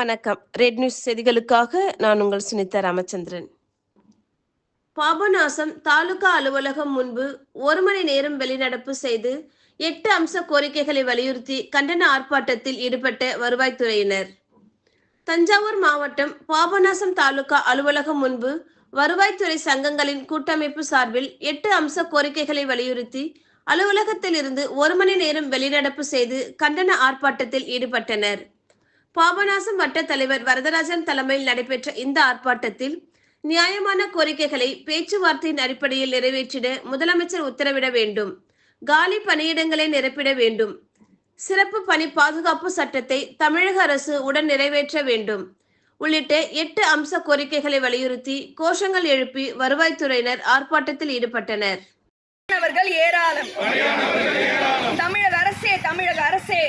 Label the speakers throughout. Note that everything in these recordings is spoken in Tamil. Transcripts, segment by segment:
Speaker 1: வணக்கம். ரெட் நியூஸ் செய்திகளுக்காக நான் உங்கள் சுனிதா ராமச்சந்திரன். பாபநாசம் தாலுகா அலுவலகம் முன்பு ஒரு மணி நேரம் வெளிநடப்பு செய்து எட்டு அம்ச கோரிக்கைகளை வலியுறுத்தி கண்டன ஆர்ப்பாட்டத்தில் ஈடுபட்ட வருவாய்த்துறையினர் தஞ்சாவூர் மாவட்டம் பாபநாசம் தாலுகா அலுவலகம் முன்பு வருவாய்த்துறை சங்கங்களின் கூட்டமைப்பு சார்பில் எட்டு அம்ச கோரிக்கைகளை வலியுறுத்தி அலுவலகத்தில் இருந்து ஒரு மணி நேரம் வெளிநடப்பு செய்து கண்டன ஆர்ப்பாட்டத்தில் ஈடுபட்டனர். பாபநாசம் வட்ட தலைவர் வரதராஜன் தலைமையில் நடைபெற்ற இந்த ஆர்ப்பாட்டத்தில் நியாயமான கோரிக்கைகளை பேச்சுவார்த்தையின் அடிப்படையில் நிறைவேற்றிட முதலமைச்சர் உத்தரவிட வேண்டும். காலி பணியிடங்களை நிரப்பிட வேண்டும். சிறப்பு பணி பாதுகாப்பு சட்டத்தை தமிழக அரசு உடன் நிறைவேற்ற வேண்டும். உள்ளிட்ட எட்டு அம்ச கோரிக்கைகளை வலியுறுத்தி கோஷங்கள் எழுப்பி வருவாய்த்துறையினர் ஆர்ப்பாட்டத்தில் ஈடுபட்டனர்.
Speaker 2: அவர்கள் ஏராளம். தமிழக அரசே தமிழக அரசே.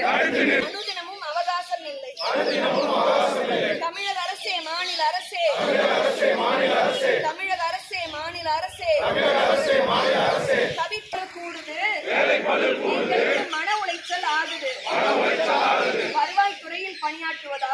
Speaker 2: நிறுத்து அனுதினமும் அவகாசம் இல்லை. தமிழக அரசே மாநில அரசே. தமிழக அரசே மாநில அரசே. தவிர்க்க கூடுது. மன உளைச்சல் ஆகுது. வருவாய்த்துறையில் பணியாற்றுவதால்.